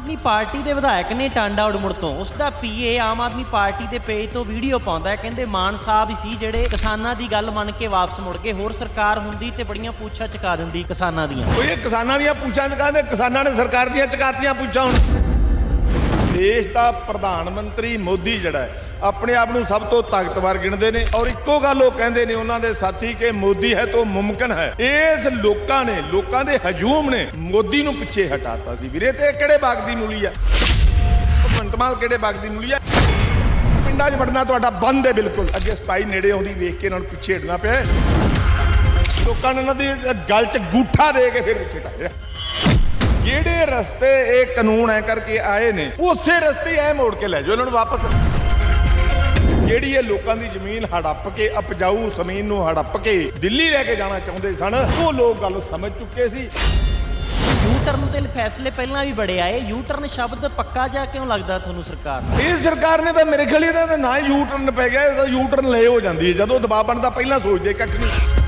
ਆਦਮੀ party ਦੇ ਵਿਧਾਇਕ ਨੇ ਟਾਂਡਾ ਉੜਮੁੜ ਤੋਂ। ਉਸ ਦਾ ਪੀਏ ਆਮ ਆਦਮੀ ਪਾਰਟੀ ਦੇ ਪੇਜ ਤੋਂ ਵੀਡੀਓ ਪਾਉਂਦਾ ਹੈ। ਕਹਿੰਦੇ ਮਾਨ ਸਾਹਿਬ ਸੀ ਜਿਹੜੇ ਕਿਸਾਨਾਂ ਦੀ ਗੱਲ ਮੰਨ ਕੇ ਵਾਪਸ ਮੁੜ ਗਏ। ਹੋਰ ਸਰਕਾਰ ਹੁੰਦੀ ਤੇ ਬੜੀਆਂ ਪੂਛਾਂ ਚਕਾ ਦਿੰਦੀ ਕਿਸਾਨਾਂ ਦੀਆਂ। ਉਹ ਇਹ ਕਿਸਾਨਾਂ ਦੀਆਂ ਪੂਛਾਂ ਚਕਾਉਂਦੇ, ਕਿਸਾਨਾਂ ਨੇ ਸਰਕਾਰ ਦੀਆਂ ਚਕਾਤੀਆਂ ਪੂਛਾਂ ਹੁਣ। ਦੇਸ਼ ਦਾ ਪ੍ਰਧਾਨ ਮੰਤਰੀ ਮੋਦੀ ਜਿਹੜਾ ਹੈ, ਆਪਣੇ ਆਪ ਨੂੰ ਸਭ ਤੋਂ ਤਾਕਤਵਰ ਗਿਣਦੇ ਨੇ ਔਰ ਇੱਕੋ ਗੱਲ ਉਹ ਕਹਿੰਦੇ ਨੇ ਉਹਨਾਂ ਦੇ ਸਾਥੀ ਕਿ ਮੋਦੀ ਹੈ ਤਾਂ ਮੁਮਕਿਨ ਹੈ। ਇਸ ਲੋਕਾਂ ਨੇ, ਲੋਕਾਂ ਦੇ ਹਜੂਮ ਨੇ ਮੋਦੀ ਨੂੰ ਪਿੱਛੇ ਹਟਾਤਾ ਸੀ ਵੀਰੇ, ਤੇ ਇਹ ਕਿਹੜੇ ਬਾਗ ਦੀ ਮੂਲੀ ਆ? ਭਗਵੰਤ ਮਾਨ ਕਿਹੜੇ ਬਾਗ ਦੀ ਮੂਲੀ ਆ? ਪਿੰਡਾਂ 'ਚ ਵੜਨਾ ਤੁਹਾਡਾ ਬੰਦ ਹੈ ਬਿਲਕੁਲ। ਅੱਗੇ 27 ਨੇੜੇ ਆਉਂਦੀ ਵੇਖ ਕੇ ਇਹਨਾਂ ਨੂੰ ਪਿੱਛੇ ਹਟਣਾ ਪਿਆ ਲੋਕਾਂ ਨੇ ਉਹਨਾਂ ਦੀ ਗੱਲ 'ਚ ਗੂਠਾ ਦੇ ਕੇ ਫਿਰ ਪਿੱਛੇ ਹਟਾਇਆ। ਜਿਹੜੇ ਰਸਤੇ ਇਹ ਕਾਨੂੰਨ ਐ ਕਰਕੇ ਆਏ ਨੇ ਉਸੇ ਰਸਤੇ ਐ ਮੋੜ ਕੇ ਲੈ ਜਾਓ ਇਹਨਾਂ ਨੂੰ ਵਾਪਸ। ਜਿਹੜੀ ਇਹ ਲੋਕਾਂ ਦੀ ਜ਼ਮੀਨ ਹੜੱਪ ਕੇ ਉਪਜਾਊ ਜ਼ਮੀਨ ਨੂੰ ਹੜੱਪ ਕੇ ਦਿੱਲੀ ਲੈ ਕੇ ਜਾਣਾ ਚਾਹੁੰਦੇ ਸਨ ਉਹ ਲੋਕ ਗੱਲ ਸਮਝ ਚੁੱਕੇ ਸੀ। ਯੂ ਟਰਨ ਦੇ ਫੈਸਲੇ ਪਹਿਲਾਂ ਵੀ ਬੜੇ ਆਏ। ਯੂ ਟਰਨ ਸ਼ਬਦ ਪੱਕਾ ਜਾ ਕਿਉਂ ਲੱਗਦਾ ਤੁਹਾਨੂੰ ਸਰਕਾਰ ਨੂੰ ਇਹ ਸਰਕਾਰ ਨੇ ਤਾਂ ਮੇਰੇ ਖਿਆਲ ਇਹਦਾ ਤਾਂ ਨਾ ਯੂ ਟਰਨ ਪੈ ਗਿਆ ਇਹਦਾ ਯੂ ਟਰਨ ਲੈ ਹੋ ਜਾਂਦੀ ਹੈ। ਜਦੋਂ ਦਬਾਅ ਬਣਦਾ ਪਹਿਲਾਂ ਸੋਚਦੇ ਕੱਖ ਨਹੀਂ।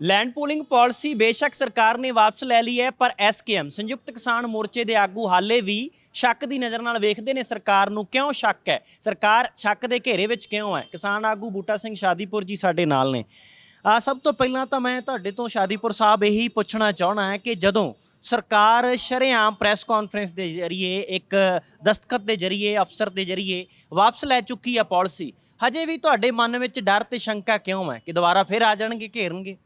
ਲੈਂਡ ਪੂਲਿੰਗ ਪਾਲਿਸੀ ਬੇਸ਼ੱਕ ਸਰਕਾਰ ਨੇ ਵਾਪਸ ਲੈ ਲਈ ਹੈ, ਪਰ ਐਸਕੇਐਮ ਸੰਯੁਕਤ ਕਿਸਾਨ ਮੋਰਚੇ ਦੇ ਆਗੂ ਹਾਲੇ ਵੀ ਸ਼ੱਕ ਦੀ ਨਜ਼ਰ ਨਾਲ ਵੇਖਦੇ ਨੇ ਸਰਕਾਰ ਨੂੰ ਕਿਉਂ ਸ਼ੱਕ ਹੈ? ਸਰਕਾਰ ਸ਼ੱਕ ਦੇ ਘੇਰੇ ਵਿੱਚ ਕਿਉਂ ਹੈ? ਕਿਸਾਨ ਆਗੂ ਬੂਟਾ ਸਿੰਘ ਸ਼ਾਦੀਪੁਰ ਜੀ ਸਾਡੇ ਨਾਲ ਨੇ। ਆ, ਸਭ ਤੋਂ ਪਹਿਲਾਂ ਤਾਂ ਮੈਂ ਤੁਹਾਡੇ ਤੋਂ ਸ਼ਾਦੀਪੁਰ ਸਾਹਿਬ ਇਹੀ ਪੁੱਛਣਾ ਚਾਹਣਾ ਹੈ ਕਿ ਜਦੋਂ ਸਰਕਾਰ ਸ਼ਰੇਆਮ ਪ੍ਰੈਸ ਕਾਨਫਰੰਸ ਦੇ ਜ਼ਰੀਏ, ਇੱਕ ਦਸਤਖਤ ਦੇ ਜ਼ਰੀਏ, ਅਫਸਰ ਦੇ ਜ਼ਰੀਏ ਵਾਪਸ ਲੈ ਚੁੱਕੀ ਆ ਪਾਲਿਸੀ, ਹਜੇ ਵੀ ਤੁਹਾਡੇ ਮਨ ਵਿੱਚ ਡਰ ਤੇ ਸ਼ੰਕਾ ਕਿਉਂ ਹੈ ਕਿ ਦੁਬਾਰਾ ਫਿਰ ਆ ਜਾਣਗੇ, ਘੇਰਨਗੇ?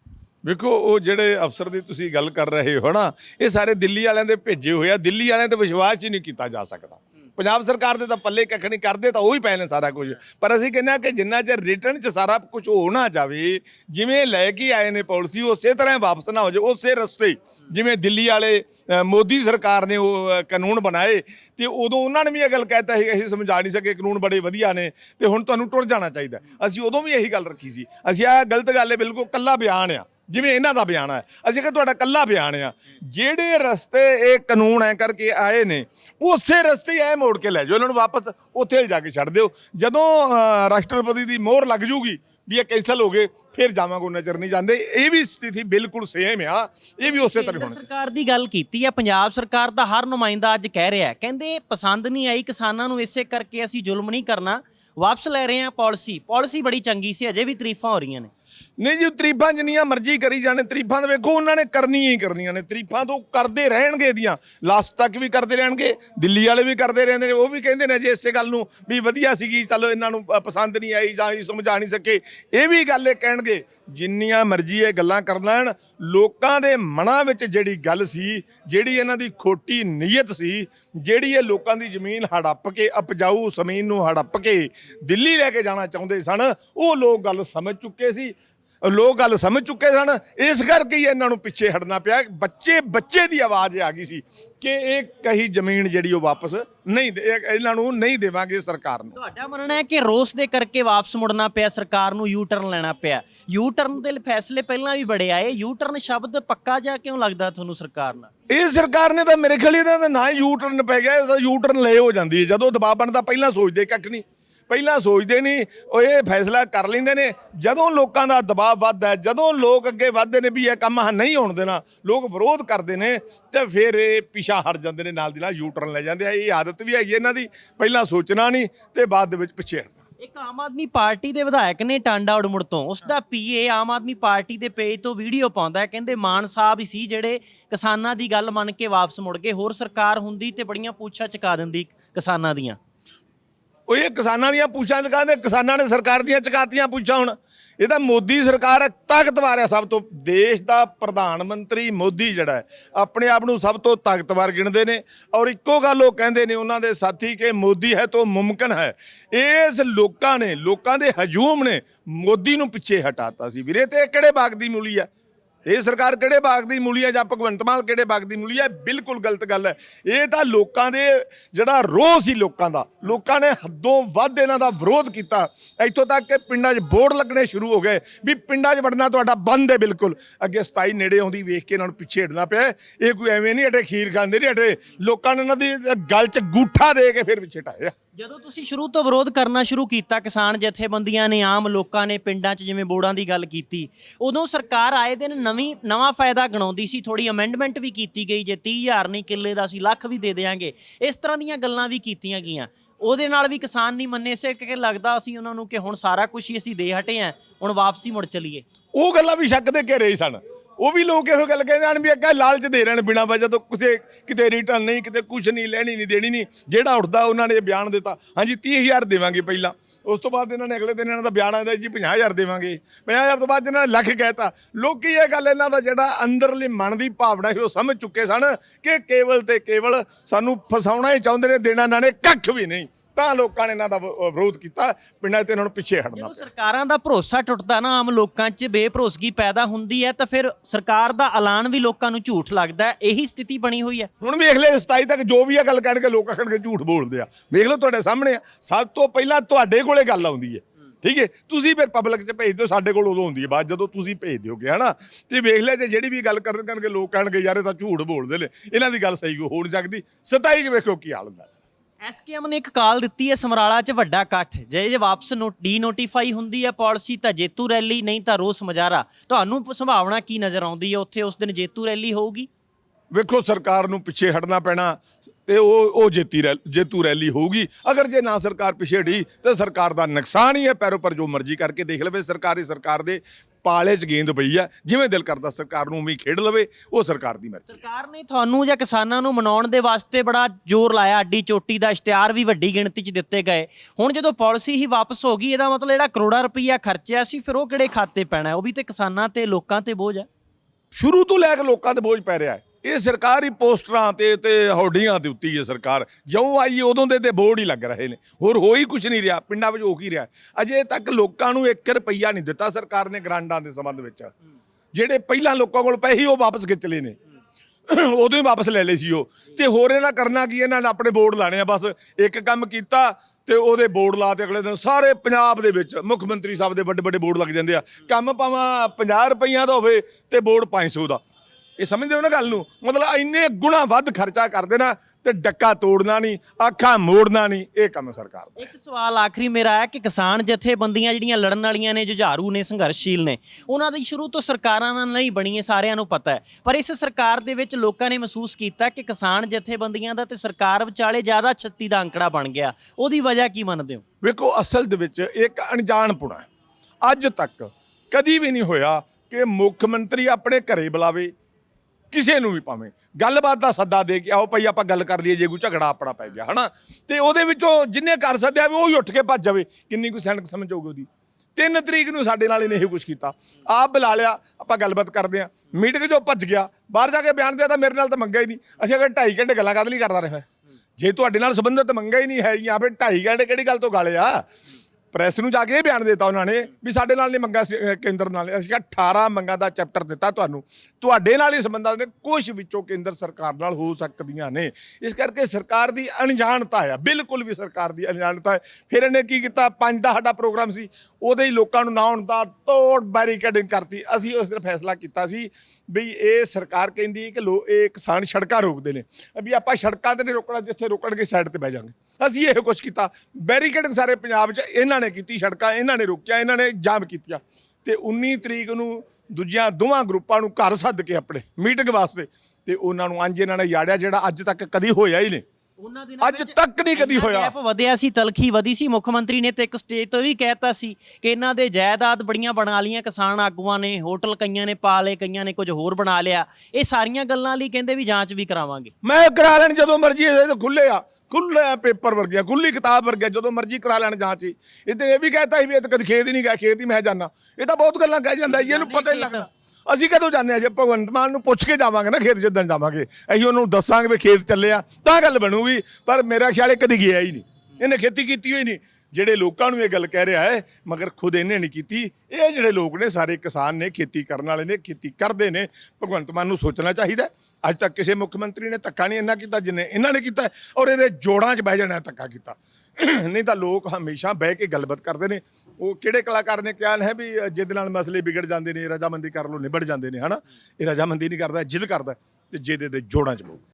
ਵੇਖੋ, ਉਹ ਜਿਹੜੇ ਅਫਸਰ ਦੀ ਤੁਸੀਂ ਗੱਲ ਕਰ ਰਹੇ ਹੋ ਨਾ, ਇਹ ਸਾਰੇ ਦਿੱਲੀ ਵਾਲਿਆਂ ਦੇ ਭੇਜੇ ਹੋਏ ਆ। ਦਿੱਲੀ ਵਾਲਿਆਂ ਤੇ ਵਿਸ਼ਵਾਸ ਹੀ ਨਹੀਂ ਕੀਤਾ ਜਾ ਸਕਦਾ। ਪੰਜਾਬ ਸਰਕਾਰ ਦੇ ਤਾਂ ਪੱਲੇ ਕੱਖ ਨਹੀਂ ਕਰਦੇ, ਤਾਂ ਉਹ ਹੀ ਪਏ ਨੇ ਸਾਰਾ ਕੁਝ। ਪਰ ਅਸੀਂ ਕਹਿੰਦੇ ਆ ਕਿ ਜਿੰਨਾ ਚਿਰ ਰਿਟਰਨ 'ਚ ਸਾਰਾ ਕੁਝ ਹੋ ਨਾ ਜਾਵੇ, ਜਿਵੇਂ ਲੈ ਕੇ ਆਏ ਨੇ ਪਾਲਿਸੀ, ਉਸੇ ਤਰ੍ਹਾਂ ਵਾਪਸ ਨਾ ਹੋ ਜਾਵੇ ਉਸੇ ਰਸਤੇ। ਜਿਵੇਂ ਦਿੱਲੀ ਵਾਲੇ ਮੋਦੀ ਸਰਕਾਰ ਨੇ ਉਹ ਕਾਨੂੰਨ ਬਣਾਏ, ਤੇ ਉਦੋਂ ਉਹਨਾਂ ਨੇ ਵੀ ਇਹ ਗੱਲ ਕਹਿਤਾ ਸੀ ਅਸੀਂ ਸਮਝਾ ਨਹੀਂ ਸਕੇ, ਕਾਨੂੰਨ ਬੜੇ ਵਧੀਆ ਨੇ, ਤੇ ਹੁਣ ਤੁਹਾਨੂੰ ਟੁਰ ਜਾਣਾ ਚਾਹੀਦਾ। ਅਸੀਂ ਉਦੋਂ ਵੀ ਇਹੀ ਗੱਲ ਰੱਖੀ ਸੀ। ਅਸੀਂ ਆਹ ਗਲਤ ਗੱਲ ਹੈ, ਬਿਲਕੁਲ ਕੱਲਾ ਬਿਆਨ ਆ। ਜਿਵੇਂ ਇਹਨਾਂ ਦਾ ਬਿਆਨ ਹੈ। ਅਸੀਂ ਕਿ ਤੁਹਾਡਾ ਕੱਲਾ ਬਿਆਨ ਆ। ਜਿਹੜੇ ਰਸਤੇ ਇਹ ਕਾਨੂੰਨ ਐ ਕਰਕੇ ਆਏ ਨੇ ਉਸੇ ਰਸਤੇ ਐ ਮੋੜ ਕੇ ਲੈ ਜਾਓ। ਇਹਨਾਂ ਨੂੰ ਵਾਪਸ ਉੱਥੇ ਜਾ ਕੇ ਛੱਡ ਦਿਓ। ਜਦੋਂ ਰਾਸ਼ਟਰਪਤੀ ਦੀ ਮੋਹਰ ਲੱਗ ਜੂਗੀ ਵੀ ਇਹ ਕੈਂਸਲ ਹੋ ਗਏ ਫਿਰ ਜਾਵਾਂਗੇ ਚਿਰ ਨਹੀਂ ਜਾਂਦੇ। ਇਹ ਵੀ ਸਥਿਤੀ ਬਿਲਕੁਲ ਸੇਮ ਆ। ਇਹ ਵੀ ਉਸੇ ਤਰ੍ਹਾਂ ਹੋਣਾ। ਸਰਕਾਰ ਦੀ ਗੱਲ ਕੀਤੀ ਹੈ ਪੰਜਾਬ ਸਰਕਾਰ ਦਾ ਹਰ ਨੁਮਾਇੰਦਾ ਅੱਜ ਕਹਿ ਰਿਹਾ ਕਹਿੰਦੇ ਪਸੰਦ ਨਹੀਂ ਆਈ ਕਿਸਾਨਾਂ ਨੂੰ ਇਸੇ ਕਰਕੇ ਅਸੀਂ ਜ਼ੁਲਮ ਨਹੀਂ ਕਰਨਾ। ਵਾਪਸ ਲੈ ਰਹੇ ਹਾਂ ਪਾਲਿਸੀ। ਪਾਲਿਸੀ ਬੜੀ ਚੰਗੀ ਸੀ ਅਜੇ ਵੀ ਤਾਰੀਫਾਂ ਹੋ ਰਹੀਆਂ ਨੇ। ਨਹੀਂ ਜੀ, ਤਰੀਫਾਂ ਜਿੰਨੀਆਂ ਮਰਜ਼ੀ ਕਰੀ ਜਾਣੇ, ਤਰੀਫਾਂ ਤਾਂ ਵੇਖੋ, ਉਹਨਾਂ ਨੇ ਕਰਨੀਆਂ ਹੀ ਕਰਨੀਆਂ ਨੇ। ਤਰੀਫਾਂ ਤੋਂ ਕਰਦੇ ਰਹਿਣਗੇ ਇਹਦੀਆਂ। ਲਾਸਟ ਤੱਕ ਵੀ ਕਰਦੇ ਰਹਿਣਗੇ, ਦਿੱਲੀ ਵਾਲੇ ਵੀ ਕਰਦੇ ਰਹਿੰਦੇ ਨੇ, ਉਹ ਵੀ ਕਹਿੰਦੇ ਨੇ ਜੇ ਇਸੇ ਗੱਲ ਨੂੰ ਵੀ ਵਧੀਆ ਸੀਗੀ, ਚਲੋ ਇਹਨਾਂ ਨੂੰ ਪਸੰਦ ਨਹੀਂ ਆਈ ਜਾਂ ਇਹ ਸਮਝਾ ਨਹੀਂ ਸਕੇ, ਇਹ ਵੀ ਗੱਲ ਇਹ ਕਹਿਣਗੇ। ਜਿੰਨੀਆਂ ਮਰਜ਼ੀ ਇਹ ਗੱਲਾਂ ਕਰ ਲੈਣ, ਲੋਕਾਂ ਦੇ ਮਨਾਂ ਵਿੱਚ ਜਿਹੜੀ ਗੱਲ ਸੀ, ਜਿਹੜੀ ਇਹਨਾਂ ਦੀ ਖੋਟੀ ਨੀਅਤ ਸੀ, ਜਿਹੜੀ ਇਹ ਲੋਕਾਂ ਦੀ ਜ਼ਮੀਨ ਹੜੱਪ ਕੇ ਉਪਜਾਊ ਜ਼ਮੀਨ ਨੂੰ ਹੜੱਪ ਕੇ ਦਿੱਲੀ ਲੈ ਕੇ ਜਾਣਾ ਚਾਹੁੰਦੇ ਸਨ, ਉਹ ਲੋਕ ਗੱਲ ਸਮਝ ਚੁੱਕੇ ਸੀ। ਲੋਕ ਗੱਲ ਸਮਝ ਚੁੱਕੇ ਸਨ। ਇਸ ਕਰਕੇ ਹੀ ਇਹਨਾਂ ਨੂੰ ਪਿੱਛੇ ਹਟਣਾ ਪਿਆ। ਬੱਚੇ ਬੱਚੇ ਦੀ ਆਵਾਜ਼ ਆ ਗਈ ਸੀ ਕਿ ਇਹ ਕਹੀ ਜ਼ਮੀਨ ਜਿਹੜੀ ਉਹ ਵਾਪਸ ਨਹੀਂ ਇਹਨਾਂ ਨੂੰ ਨਹੀਂ ਦੇਵਾਂਗੇ ਸਰਕਾਰ ਨੂੰ। ਤੁਹਾਡਾ ਮੰਨਣਾ ਹੈ ਕਿ ਰੋਸ ਦੇ ਕਰਕੇ ਵਾਪਸ ਮੁੜਨਾ ਪਿਆ ਸਰਕਾਰ ਨੂੰ ਯੂ ਟਰਨ ਲੈਣਾ ਪਿਆ। ਯੂ ਟਰਨ ਦੇ ਫੈਸਲੇ ਪਹਿਲਾਂ ਵੀ ਬੜੇ ਆਏ। ਯੂ ਟਰਨ ਸ਼ਬਦ ਪੱਕਾ ਜਾ ਕਿਉਂ ਲੱਗਦਾ ਤੁਹਾਨੂੰ ਸਰਕਾਰ ਨਾਲ? ਇਹ ਸਰਕਾਰ ਨੇ ਤਾਂ ਮੇਰੇ ਖਿਆਲ ਇਹਦਾ ਨਾ ਯੂ ਟਰਨ ਪੈ ਗਿਆ ਇਹਦਾ ਯੂ ਟਰਨ ਲੈ ਹੋ ਜਾਂਦੀ ਹੈ। ਜਦੋਂ ਦਬਾਅ ਬਣਦਾ ਪਹਿਲਾਂ ਸੋਚਦੇ ਕੱਖ ਨਹੀਂ। ਪਹਿਲਾਂ ਸੋਚਦੇ ਨਹੀਂ, ਉਹ ਇਹ ਫੈਸਲਾ ਕਰ ਲੈਂਦੇ ਨੇ। ਜਦੋਂ ਲੋਕਾਂ ਦਾ ਦਬਾਅ ਵੱਧਦਾ ਜਦੋਂ ਲੋਕ ਅੱਗੇ ਵੱਧਦੇ ਨੇ ਵੀ ਇਹ ਕੰਮ ਆਹ ਨਹੀਂ ਹੋਣ ਦੇਣਾ, ਲੋਕ ਵਿਰੋਧ ਕਰਦੇ ਨੇ ਤੇ ਫਿਰ ਇਹ ਪਿਛਾ ਹਟ ਜਾਂਦੇ ਨੇ, ਨਾਲ ਦੀ ਨਾਲ ਯੂ ਟਰਨ ਲੈ ਜਾਂਦੇ ਆ। ਇਹ ਆਦਤ ਵੀ ਹੈਗੀ ਇਹਨਾਂ ਦੀ, ਪਹਿਲਾਂ ਸੋਚਣਾ ਨਹੀਂ ਤੇ ਬਾਅਦ ਦੇ ਵਿੱਚ ਪਿੱਛੇ ਹਟਣਾ। ਇੱਕ ਆਮ ਆਦਮੀ ਪਾਰਟੀ ਦੇ ਵਿਧਾਇਕ ਨੇ ਟਾਂਡਾ ਉੜਮੁੜ ਤੋਂ, ਉਸ ਦਾ ਪੀਏ ਆਮ ਆਦਮੀ ਪਾਰਟੀ ਦੇ ਪੇਜ ਤੋਂ ਵੀਡੀਓ ਪਾਉਂਦਾ ਕਹਿੰਦੇ ਮਾਨ ਸਾਹਿਬ ਹੀ ਸੀ ਜਿਹੜੇ ਕਿਸਾਨਾਂ ਦੀ ਗੱਲ ਮੰਨ ਕੇ ਵਾਪਸ ਮੁੜ ਗਏ, ਹੋਰ ਸਰਕਾਰ ਹੁੰਦੀ ਤੇ ਬੜੀਆਂ ਪੂਛਾਂ ਚਕਾ ਦਿੰਦੀ ਕਿਸਾਨਾਂ ਦੀਆਂ। ਉਹ ਇਹ ਕਿਸਾਨਾਂ ਦੀਆਂ ਪੁੱਛਾਂ ਚਕਾਉਂਦੇ, ਕਿਸਾਨਾਂ ਨੇ ਸਰਕਾਰ ਦੀਆਂ ਚਕਾਤੀਆਂ ਪੁੱਛਾਂ ਹੁਣ। ਇਹ ਤਾਂ ਮੋਦੀ ਸਰਕਾਰ ਤਾਕਤਵਰ ਹੈ ਸਭ ਤੋਂ। ਦੇਸ਼ ਦਾ ਪ੍ਰਧਾਨ ਮੰਤਰੀ ਮੋਦੀ ਜਿਹੜਾ ਹੈ, ਆਪਣੇ ਆਪ ਨੂੰ ਸਭ ਤੋਂ ਤਾਕਤਵਰ ਗਿਣਦੇ ਨੇ। ਔਰ ਇੱਕੋ ਗੱਲ ਉਹ ਕਹਿੰਦੇ ਨੇ ਉਹਨਾਂ ਦੇ ਸਾਥੀ ਕਿ ਮੋਦੀ ਹੈ ਤਾਂ ਮੁਮਕਿਨ ਹੈ। ਇਸ ਲੋਕਾਂ ਨੇ, ਲੋਕਾਂ ਦੇ ਹਜੂਮ ਨੇ ਮੋਦੀ ਨੂੰ ਪਿੱਛੇ ਹਟਾਤਾ ਸੀ। ਵੀਰੇ, ਤੇ ਇਹ ਕਿਹੜੇ ਬਾਗ ਦੀ ਮੂਲੀ ਹੈ? ਇਹ ਸਰਕਾਰ ਕਿਹੜੇ ਬਾਗ ਦੀ ਮੂਲੀ ਹੈ ਜਾਂ ਭਗਵੰਤ ਮਾਨ ਕਿਹੜੇ ਬਾਗ ਦੀ ਮੂਲੀ ਹੈ? ਬਿਲਕੁਲ ਗਲਤ ਗੱਲ ਹੈ। ਇਹ ਤਾਂ ਲੋਕਾਂ ਦੇ ਜਿਹੜਾ ਰੋਹ ਸੀ ਲੋਕਾਂ ਦਾ। ਲੋਕਾਂ ਨੇ ਹੱਦੋਂ ਵੱਧ ਇਹਨਾਂ ਦਾ ਵਿਰੋਧ ਕੀਤਾ। ਇੱਥੋਂ ਤੱਕ ਕਿ ਪਿੰਡਾਂ 'ਚ ਬੋਰਡ ਲੱਗਣੇ ਸ਼ੁਰੂ ਹੋ ਗਏ ਵੀ ਪਿੰਡਾਂ 'ਚ ਵੜਨਾ ਤੁਹਾਡਾ ਬੰਦ ਹੈ ਬਿਲਕੁਲ। ਅੱਗੇ 27 ਨੇੜੇ ਆਉਂਦੀ ਵੇਖ ਕੇ ਇਹਨਾਂ ਨੂੰ ਪਿੱਛੇ ਹਟਣਾ ਪਿਆ ਇਹ ਕੋਈ ਐਵੇਂ ਨਹੀਂ, ਹਟੇ ਖੀਰ ਖਾਂਦੇ ਨਹੀਂ, ਹਟੇ ਲੋਕਾਂ ਨੇ ਇਹਨਾਂ ਦੀ ਗੱਲ 'ਚ ਗੂਠਾ ਦੇ ਕੇ ਫਿਰ ਪਿੱਛੇ ਹਟਾਏ ਜਦੋਂ ਤੁਸੀਂ ਸ਼ੁਰੂ ਤੋਂ ਵਿਰੋਧ ਕਰਨਾ ਸ਼ੁਰੂ ਕੀਤਾ ਕਿਸਾਨ ਜਥੇਬੰਦੀਆਂ ਨੇ, ਆਮ ਲੋਕਾਂ ਨੇ, ਪਿੰਡਾਂ 'ਚ ਜਿਵੇਂ ਬੋਰਡਾਂ ਦੀ ਗੱਲ ਕੀਤੀ, ਉਦੋਂ ਸਰਕਾਰ ਆਏ ਦਿਨ ਨਵੀਂ, ਨਵਾਂ ਫਾਇਦਾ ਗਣਾਉਂਦੀ ਸੀ ਥੋੜੀ ਅਮੈਂਡਮੈਂਟ ਵੀ ਕੀਤੀ ਗਈ, ਜੇ 30000 ਨਹੀਂ ਕਿੱਲੇ ਦਾ ਅਸੀਂ ਲੱਖ ਵੀ ਦੇ ਦੇਾਂਗੇ ਇਸ ਤਰ੍ਹਾਂ ਦੀਆਂ ਗੱਲਾਂ ਵੀ ਕੀਤੀਆਂ ਗਈਆਂ। ਉਹਦੇ ਨਾਲ ਵੀ ਕਿਸਾਨ ਨਹੀਂ ਮੰਨੇ ਸੇ ਕਿ ਲੱਗਦਾ ਅਸੀਂ ਉਹਨਾਂ ਨੂੰ ਕਿ ਹੁਣ ਸਾਰਾ ਕੁਝ ਹੀ ਅਸੀਂ ਦੇ ਹਟੇ ਆ, ਹੁਣ ਵਾਪਸੀ ਮੁੜ ਚਲੀਏ। ਉਹ ਗੱਲਾਂ ਵੀ ਸ਼ੱਕ ਦੇ ਘੇਰੇ ਹੀ ਸਨ। ਉਹ ਵੀ ਲੋਕ ਇਹੋ ਗੱਲ ਕਹਿੰਦੇ ਹਨ ਵੀ ਅੱਗੇ ਲਾਲਚ ਦੇ ਰਹੇ ਨੇ ਬਿਨਾਂ ਵਜ੍ਹਾ ਤੋਂ। ਕਿਸੇ, ਕਿਤੇ ਰਿਟਰਨ ਨਹੀਂ, ਕਿਤੇ ਕੁਝ ਨਹੀਂ, ਲੈਣੀ ਨਹੀਂ, ਦੇਣੀ ਨਹੀਂ। ਜਿਹੜਾ ਉੱਠਦਾ, ਉਹਨਾਂ ਨੇ ਇਹ ਬਿਆਨ ਦਿੱਤਾ। ਹਾਂਜੀ 30000 ਦੇਵਾਂਗੇ ਪਹਿਲਾਂ। ਉਸ ਤੋਂ ਬਾਅਦ ਇਹਨਾਂ ਨੇ ਅਗਲੇ ਦਿਨ ਇਹਨਾਂ ਦਾ ਬਿਆਨ ਆਉਂਦਾ ਜੀ 50000 ਦੇਵਾਂਗੇ। 50000 ਤੋਂ ਬਾਅਦ ਇਹਨਾਂ ਨੇ ਲੱਖ ਕਹਿਤਾ। ਲੋਕੀ ਇਹ ਗੱਲ ਇਹਨਾਂ ਦਾ ਜਿਹੜਾ ਅੰਦਰਲੀ ਮਨ ਦੀ ਭਾਵਨਾ ਸੀ ਉਹ ਸਮਝ ਚੁੱਕੇ ਸਨ ਕਿ ਕੇਵਲ ਤੇ ਕੇਵਲ ਸਾਨੂੰ ਫਸਾਉਣਾ ਹੀ ਚਾਹੁੰਦੇ ਨੇ, ਦੇਣਾ ਇਹਨਾਂ ਨੇ ਕੱਖ ਵੀ ਨਹੀਂ। ਤਾਂ ਲੋਕਾਂ ਨੇ ਇਹਨਾਂ ਦਾ ਵਿਰੋਧ ਕੀਤਾ ਪਿੰਡਾਂ ਤੇ ਇਹਨਾਂ ਨੂੰ ਪਿੱਛੇ ਹਟਣਾ ਜਦੋਂ ਸਰਕਾਰਾਂ ਦਾ ਭਰੋਸਾ ਟੁੱਟਦਾ ਨਾ ਆਮ ਲੋਕਾਂ 'ਚ ਬੇਭਰੋਸਗੀ ਪੈਦਾ ਹੁੰਦੀ ਹੈ ਤਾਂ ਫਿਰ ਸਰਕਾਰ ਦਾ ਐਲਾਨ ਵੀ ਲੋਕਾਂ ਨੂੰ ਝੂਠ ਲੱਗਦਾ ਹੈ ਇਹੀ ਸਥਿਤੀ ਬਣੀ ਹੋਈ ਹੈ। ਹੁਣ ਵੇਖ ਲੈ 27 ਤੱਕ ਜੋ ਵੀ ਇਹ ਗੱਲ ਕਹਿਣਗੇ ਲੋਕ ਆਖਣਗੇ ਝੂਠ ਬੋਲਦੇ ਆ। ਵੇਖ ਲਓ ਤੁਹਾਡੇ ਸਾਹਮਣੇ ਆ ਸਭ ਤੋਂ ਪਹਿਲਾਂ ਤੁਹਾਡੇ ਕੋਲੇ ਗੱਲ ਆਉਂਦੀ ਹੈ। ਠੀਕ ਹੈ? ਤੁਸੀਂ ਫਿਰ ਪਬਲਿਕ 'ਚ ਭੇਜ ਦਿਓ ਸਾਡੇ ਕੋਲ ਉਦੋਂ ਹੁੰਦੀ ਹੈ ਬਾਅਦ ਜਦੋਂ ਤੁਸੀਂ ਭੇਜ ਦਿਓਗੇ ਹਨਾ? ਤੇ ਵੇਖ ਲੈ ਜੇ ਜਿਹੜੀ ਵੀ ਗੱਲ ਕਰਨ ਕਰਨਗੇ ਲੋਕ ਕਹਿਣਗੇ ਯਾਰ ਇਹ ਤਾਂ ਝੂਠ ਬੋਲਦੇ ਨੇ ਇਹਨਾਂ ਦੀ ਗੱਲ ਸਹੀ ਹੋ ਨਹੀਂ ਸਕਦੀ। 27 'ਚ ਵੇਖੋ ਕੀ ਹਾਲ ਹੁੰਦਾ। ਐਸਕੇਐਮ ਨੇ ਇੱਕ ਕਾਲ ਦਿੱਤੀ ਹੈ, ਸਮਰਾਲਾ 'ਚ ਵੱਡਾ ਇਕੱਠ। ਜੇ ਜੇ ਵਾਪਸ ਡੀ ਨੋਟੀਫਾਈ ਹੁੰਦੀ ਹੈ ਪਾਲਿਸੀ, ਤਾਂ ਜੇਤੂ ਰੈਲੀ, ਨਹੀਂ ਤਾਂ ਰੋਸ ਮੁਜ਼ਾਹਰਾ ਤੁਹਾਨੂੰ ਸੰਭਾਵਨਾ ਕੀ ਨਜ਼ਰ ਆਉਂਦੀ ਹੈ ਉੱਥੇ? ਉਸ ਦਿਨ ਜੇਤੂ ਰੈਲੀ ਹੋਊਗੀ? ਵੇਖੋ, ਸਰਕਾਰ ਨੂੰ ਪਿੱਛੇ ਹਟਣਾ ਪੈਣਾ, ਤੇ ਉਹ ਉਹ ਜੇਤੀ ਰੈਲ ਜੇਤੂ ਰੈਲੀ ਹੋਊਗੀ। ਅਗਰ ਜੇ ਨਾ ਸਰਕਾਰ ਪਿੱਛੇ ਹਟੀ, ਤੇ ਸਰਕਾਰ ਦਾ ਨੁਕਸਾਨ ਹੀ ਹੈ। ਪੈਰੋ ਪਰ ਜੋ ਮਰਜ਼ੀ ਕਰਕੇ ਦੇਖ ਲਵੇ, ਸਰਕਾਰੀ ਸਰਕਾਰ ਦੇ ਪਾਲੇ 'ਚ ਗੇਂਦ ਪਈ ਆ ਜਿਵੇਂ ਦਿਲ ਕਰਦਾ ਸਰਕਾਰ ਨੂੰ ਉਵੇਂ ਖੇਡ ਲਵੇ ਉਹ ਸਰਕਾਰ ਦੀ ਮਰਜ਼ੀ ਸਰਕਾਰ ਨੇ ਤੁਹਾਨੂੰ ਜਾਂ ਕਿਸਾਨਾਂ ਨੂੰ ਮਨਾਉਣ ਦੇ ਵਾਸਤੇ ਬੜਾ ਜ਼ੋਰ ਲਾਇਆ ਅੱਡੀ ਚੋਟੀ ਦਾ ਇਸ਼ਤਿਹਾਰ ਵੀ ਵੱਡੀ ਗਿਣਤੀ 'ਚ ਦਿੱਤੇ ਗਏ। ਹੁਣ ਜਦੋਂ ਪਾਲਿਸੀ ਹੀ ਵਾਪਸ ਹੋ ਗਈ ਇਹਦਾ ਮਤਲਬ ਜਿਹੜਾ ਕਰੋੜਾਂ ਰੁਪਈਆ ਖਰਚਿਆ ਸੀ ਫਿਰ ਉਹ ਕਿਹੜੇ ਖਾਤੇ ਪੈਣਾ? ਉਹ ਵੀ ਤੇ ਕਿਸਾਨਾਂ ਤੇ ਲੋਕਾਂ ਤੇ ਬੋਝ ਹੈ ਸ਼ੁਰੂ ਤੋਂ ਲੈ ਕੇ ਲੋਕਾਂ ਤੇ ਬੋਝ ਪੈ ਰਿਹਾ ਹੈ। ਇਹ ਸਰਕਾਰ ਹੀ ਪੋਸਟਰਾਂ ਤੇ ਤੇ ਹੋਰਡਿੰਗਾਂ 'ਤੇ ਉੱਤੇ ਹੈ ਸਰਕਾਰ। ਜਿਉਂ ਆਈ ਉਦੋਂ ਦੇ ਤੇ ਬੋਰਡ ਹੀ ਲੱਗ ਰਹੇ ਨੇ। ਹੋਰ ਹੋ ਹੀ ਕੁਝ ਨਹੀਂ ਰਿਹਾ, ਪਿੰਡਾਂ ਵਿੱਚ ਹੋ ਕੀ ਰਿਹਾ? ਅਜੇ ਤੱਕ ਲੋਕਾਂ ਨੂੰ 1 ਰੁਪਈਆ ਨਹੀਂ ਦਿੱਤਾ ਸਰਕਾਰ ਨੇ ਗ੍ਰਾਂਟਾਂ ਦੇ ਸੰਬੰਧ ਵਿੱਚ। ਜਿਹੜੇ ਪਹਿਲਾਂ ਲੋਕਾਂ ਕੋਲ ਪੈਸੇ, ਉਹ ਵਾਪਸ ਖਿੱਚ ਲਏ ਨੇ। ਉਦੋਂ ਹੀ ਵਾਪਸ ਲੈ ਲਏ ਸੀ ਉਹ। ਤੇ ਹੋਰ ਇਹਨਾਂ ਕਰਨਾ ਕੀ ਇਹਨਾਂ ਨੇ ਆਪਣੇ ਬੋਰਡ ਲਾਣੇ ਆ ਬਸ। ਇੱਕ ਕੰਮ ਕੀਤਾ ਤੇ ਉਹਦੇ ਬੋਰਡ ਲਾ ਤੇ ਅਗਲੇ ਦਿਨ ਸਾਰੇ ਪੰਜਾਬ ਦੇ ਵਿੱਚ ਮੁੱਖ ਮੰਤਰੀ ਸਾਹਿਬ ਦੇ ਵੱਡੇ ਵੱਡੇ ਬੋਰਡ ਲੱਗ ਜਾਂਦੇ ਆ। ਕੰਮ ਭਾਵੇਂ 50 ਰੁਪਈਆ ਦਾ ਹੋਵੇ ਤੇ ਬੋਰਡ 500 ਦਾ। ਇਹ ਸਮਝਦੇ ਹੋ ਨਾ ਗੱਲ ਨੂੰ? ਮਤਲਬ ਇੰਨੇ ਗੁਣਾ ਵੱਧ ਖਰਚਾ ਕਰਦੇ ਨਾ ਤੇ ਡੱਕਾ ਤੋੜਨਾ ਨਹੀਂ ਅੱਖਾਂ ਮੋੜਨਾ ਨਹੀਂ ਇਹ ਕੰਮ ਸਰਕਾਰ ਦਾ ਇੱਕ ਸਵਾਲ ਆਖਰੀ ਮੇਰਾ ਹੈ ਕਿ ਕਿਸਾਨ ਜਥੇਬੰਦੀਆਂ ਜਿਹੜੀਆਂ ਲੜਨ ਵਾਲੀਆਂ ਨੇ ਜੁਝਾਰੂ ਨੇ ਸੰਘਰਸ਼ੀਲ ਨੇ ਉਹਨਾਂ ਦੀ ਸ਼ੁਰੂ ਤੋਂ ਸਰਕਾਰਾਂ ਨਾਲ ਨਹੀਂ ਬਣੀ ਹੈ ਸਾਰਿਆਂ ਨੂੰ ਪਤਾ ਹੈ। ਪਰ ਇਸ ਸਰਕਾਰ ਦੇ ਵਿੱਚ ਲੋਕਾਂ ਨੇ ਮਹਿਸੂਸ ਕੀਤਾ ਕਿ ਕਿਸਾਨ ਜਥੇਬੰਦੀਆਂ ਦਾ ਤੇ ਸਰਕਾਰ ਵਿਚਾਲੇ ਜ਼ਿਆਦਾ 36 ਦਾ ਅੰਕੜਾ ਬਣ ਗਿਆ। ਉਹਦੀ ਵਜ੍ਹਾ ਕੀ ਮੰਨਦੇ ਹੋ? ਵੇਖੋ ਅਸਲ ਦੇ ਵਿੱਚ ਇੱਕ ਅਣਜਾਣਪੁਣਾ। ਅੱਜ ਤੱਕ ਕਦੀ ਵੀ ਨਹੀਂ ਹੋਇਆ ਕਿ ਮੁੱਖ ਮੰਤਰੀ ਆਪਣੇ ਘਰੇ ਬੁਲਾਵੇ ਕਿਸੇ ਨੂੰ ਵੀ ਭਾਵੇਂ। ਗੱਲਬਾਤ ਦਾ ਸੱਦਾ ਦੇ ਕੇ ਆਓ, ਭਾਈ ਆਪਾਂ ਗੱਲ ਕਰ ਲਈਏ, ਜੇ ਕੋਈ ਝਗੜਾ ਆਪਣਾ ਪੈ ਗਿਆ, ਹਨਾ? ਤੇ ਉਹਦੇ ਵਿੱਚੋਂ ਜਿੰਨੇ ਕਰ ਸੱਦਿਆ ਵੀ ਉਹ ਹੀ ਉੱਠ ਕੇ ਭੱਜ ਜਾਵੇ, ਕਿੰਨੀ ਕੁ ਸੈਨਿਕ ਸਮਝ ਹੋਊਗੀ ਉਹਦੀ। ਤਿੰਨ ਤਰੀਕ ਨੂੰ ਸਾਡੇ ਨਾਲ ਇਹਨੇ ਇਹ ਕੁਝ ਕੀਤਾ। ਆਪ ਬੁਲਾ ਲਿਆ, ਆਪਾਂ ਗੱਲਬਾਤ ਕਰਦੇ ਆਂ। ਮੀਟਿੰਗ ਜੋ ਭੱਜ ਗਿਆ। ਬਾਹਰ ਜਾ ਕੇ ਬਿਆਨ ਦੇ ਤਾਂ ਮੇਰੇ ਨਾਲ ਤਾਂ ਮੰਗਿਆ ਹੀ ਨਹੀਂ। ਅਸੀਂ ਅਗਰ 2.5 ਘੰਟੇ ਗੱਲਾਂ ਕਾਹਦੇ ਲਈ ਕਰਦਾ ਰਿਹਾ ਜੇ ਤੁਹਾਡੇ ਨਾਲ ਸੰਬੰਧਿਤ ਮੰਗਿਆ ਹੀ ਨਹੀਂ ਹੈ ਜਾਂ ਫਿਰ 2.5 ਘੰਟੇ ਕਿਹੜੀ ਗੱਲ ਤੋਂ ਗਾਲੇ ਆ? ਪ੍ਰੈਸ ਨੂੰ ਜਾ ਕੇ ਇਹ ਬਿਆਨ ਦਿੱਤਾ ਉਹਨਾਂ ਨੇ ਵੀ ਸਾਡੇ ਨਾਲ ਨਹੀਂ ਮੰਗਾ ਸੀ, ਕੇਂਦਰ ਨਾਲ। ਅਸੀਂ ਕਿਹਾ 18 ਮੰਗਾਂ ਦਾ ਚੈਪਟਰ ਦਿੱਤਾ ਤੁਹਾਨੂੰ। ਤੁਹਾਡੇ ਨਾਲ ਹੀ ਸੰਬੰਧਾਂ ਨੇ ਕੁਝ ਵਿੱਚੋਂ ਕੇਂਦਰ ਸਰਕਾਰ ਨਾਲ ਹੋ ਸਕਦੀਆਂ ਨੇ। ਇਸ ਕਰਕੇ ਸਰਕਾਰ ਦੀ ਅਣਜਾਣਤਾ ਆ ਬਿਲਕੁਲ ਵੀ ਸਰਕਾਰ ਦੀ ਅਣਜਾਣਤਾ ਹੈ ਫਿਰ ਇਹਨੇ ਕੀ ਕੀਤਾ? ਪੰਜ ਦਾ ਸਾਡਾ ਪ੍ਰੋਗਰਾਮ ਸੀ। ਉਹਦੇ ਹੀ ਲੋਕਾਂ ਨੂੰ ਨਾ ਆਉਣ ਦਾ ਤੋੜ ਬੈਰੀਕੇਡਿੰਗ ਕਰਤੀ। ਅਸੀਂ ਉਸ ਦਿਨ ਫੈਸਲਾ ਕੀਤਾ ਸੀ ਵੀ ਇਹ ਸਰਕਾਰ ਕਹਿੰਦੀ ਹੈ ਕਿ ਲੋ ਇਹ ਕਿਸਾਨ ਸੜਕਾਂ ਰੋਕਦੇ ਨੇ। ਵੀ ਆਪਾਂ ਸੜਕਾਂ ਤੇ ਨਹੀਂ ਰੋਕਣਾ ਜਿੱਥੇ ਰੋਕਣਗੇ ਸਾਈਡ ਤੇ ਬਹਿ ਜਾਾਂਗੇ ਅਸੀਂ ਇਹ ਕੁਝ ਕੀਤਾ। ਬੈਰੀਕੇਡਿੰਗ ਸਾਰੇ ਪੰਜਾਬ 'ਚ ਇਹਨਾਂ ਨੇ ਕੀਤੀ ਸੜਕਾਂ, ਇਹਨਾਂ ਨੇ ਰੋਕਿਆ, ਇਹਨਾਂ ਨੇ ਜਾਮ ਕੀਤੀਆਂ। ਤੇ 19 ਤਰੀਕ ਨੂੰ ਦੂਜਿਆਂ ਦੋਵਾਂ ਗਰੁੱਪਾਂ ਨੂੰ ਘਰ ਸੱਦ ਕੇ ਆਪਣੇ, ਮੀਟਿੰਗ ਵਾਸਤੇ। ਤੇ ਉਹਨਾਂ ਨੂੰ ਅੰਜ ਇਹਨਾਂ ਨੇ ਯਾੜਿਆ, ਜਿਹੜਾ ਅੱਜ ਤੱਕ ਕਦੀ ਹੋਇਆ ਹੀ ਨਹੀਂ। ਉਹਨਾਂ ਅੱਜ ਤੱਕ ਨਹੀਂ ਕਦੀ ਹੋਇਆ। ਗੈਪ ਵਧਿਆ ਸੀ ਤਲਖੀ ਵਧੀ ਸੀ ਮੁੱਖ ਮੰਤਰੀ ਨੇ ਤੇ ਇੱਕ ਸਟੇਜ ਤੋਂ ਵੀ ਕਹਿਤਾ ਸੀ ਕਿ ਇਹਨਾਂ ਦੇ ਜਾਇਦਾਦ ਬੜੀਆਂ ਬਣਾ ਲੀਆਂ ਕਿਸਾਨ ਆਗੂਆਂ ਨੇ ਹੋਟਲ ਕਈਆਂ ਨੇ ਪਾ ਲਏ ਕਈਆਂ ਨੇ ਕੁਝ ਹੋਰ ਬਣਾ ਲਿਆ। ਇਹ ਸਾਰੀਆਂ ਗੱਲਾਂ ਲਈ ਕਹਿੰਦੇ ਵੀ ਜਾਂਚ ਵੀ ਕਰਾਵਾਂਗੇ। ਮੈਂ ਕਰਾ ਲੈਣ ਜਦੋਂ ਮਰਜ਼ੀ ਇਹ ਤਾਂ ਖੁੱਲੇ ਆ। ਖੁੱਲੇ ਆ ਪੇਪਰ ਵਰਗਿਆ ਖੁੱਲੀ ਕਿਤਾਬ ਵਰਗਿਆ ਜਦੋਂ ਮਰਜ਼ੀ ਕਰਾ ਲੈਣ ਜਾਂਚ ਇਹ ਤੇ ਇਹ ਵੀ ਕਹਤਾ ਸੀ ਵੀ ਇਹ ਤਾਂ ਕਦੇ ਖੇਤ ਹੀ ਨਹੀਂ ਗਿਆ ਖੇਤ ਹੀ ਮੈਂ ਜਾਣਾ ਇਹ ਤਾਂ ਬਹੁਤ ਗੱਲਾਂ ਕਹਿ ਜਾਂਦਾ ਇਹਨੂੰ ਪਤਾ ਹੀ ਨਹੀਂ ਲੱਗਦਾ। ਅਸੀਂ ਕਦੋਂ ਜਾਂਦੇ ਆ ਜੇ ਭਗਵੰਤ ਮਾਨ ਨੂੰ ਪੁੱਛ ਕੇ ਜਾਵਾਂਗੇ ਨਾ ਖੇਤ ਜਿੱਦਣ ਜਾਵਾਂਗੇ, ਅਸੀਂ ਉਹਨੂੰ ਦੱਸਾਂਗੇ ਵੀ ਖੇਤ ਚੱਲੇ ਆ, ਤਾਂ ਗੱਲ ਬਣੂਗੀ, ਪਰ ਮੇਰਾ ਖਿਆਲ ਇਹ ਕਦੀ ਗਿਆ ਹੀ ਨਹੀਂ। ਇਹਨੇ ਖੇਤੀ ਕੀਤੀ ਹੋਈ ਨਹੀਂ। ਜਿਹੜੇ ਲੋਕਾਂ ਨੂੰ ਇਹ ਗੱਲ ਕਹਿ ਰਿਹਾ ਹੈ, ਮਗਰ ਖੁਦ ਇਹਨੇ ਨਹੀਂ ਕੀਤੀ। ਇਹ ਜਿਹੜੇ ਲੋਕ ਨੇ, ਸਾਰੇ ਕਿਸਾਨ ਨੇ, ਖੇਤੀ ਕਰਨ ਵਾਲੇ ਨੇ, ਖੇਤੀ ਕਰਦੇ ਨੇ, ਭਗਵੰਤ ਮਾਨ ਨੂੰ ਸੋਚਣਾ ਚਾਹੀਦਾ ਅੱਜ ਤੱਕ ਕਿਸੇ ਮੁੱਖ ਮੰਤਰੀ ਨੇ ਧੱਕਾ ਨਹੀਂ ਇੰਨਾ ਕੀਤਾ ਜਿੰਨੇ ਇਹਨਾਂ ਨੇ ਕੀਤਾ, ਔਰ ਇਹਦੇ ਜੋੜਾਂ 'ਚ ਬਹਿ ਜਾਣਾ ਧੱਕਾ ਕੀਤਾ। ਨਹੀਂ ਤਾਂ ਲੋਕ ਹਮੇਸ਼ਾ ਬਹਿ ਕੇ ਗੱਲਬਾਤ ਕਰਦੇ ਨੇ। ਉਹ ਕਿਹੜੇ ਕਲਾਕਾਰ ਨੇ ਕਿਹਾ ਹੈ ਵੀ ਜਿੱਦ ਨਾਲ ਮਸਲੇ ਵਿਗੜ ਜਾਂਦੇ ਨੇ ਰਜਾਮੰਦੀ ਕਰ ਲੋ ਨਿਬੜ ਜਾਂਦੇ ਨੇ, ਹਨਾ? ਇਹ ਰਜਾਮੰਦੀ ਨਹੀਂ ਕਰਦਾ, ਜਿੱਦ ਕਰਦਾ ਤੇ ਜਿਹਦੇ ਦੇ ਜੋੜਾਂ 'ਚ ਬਹੂ।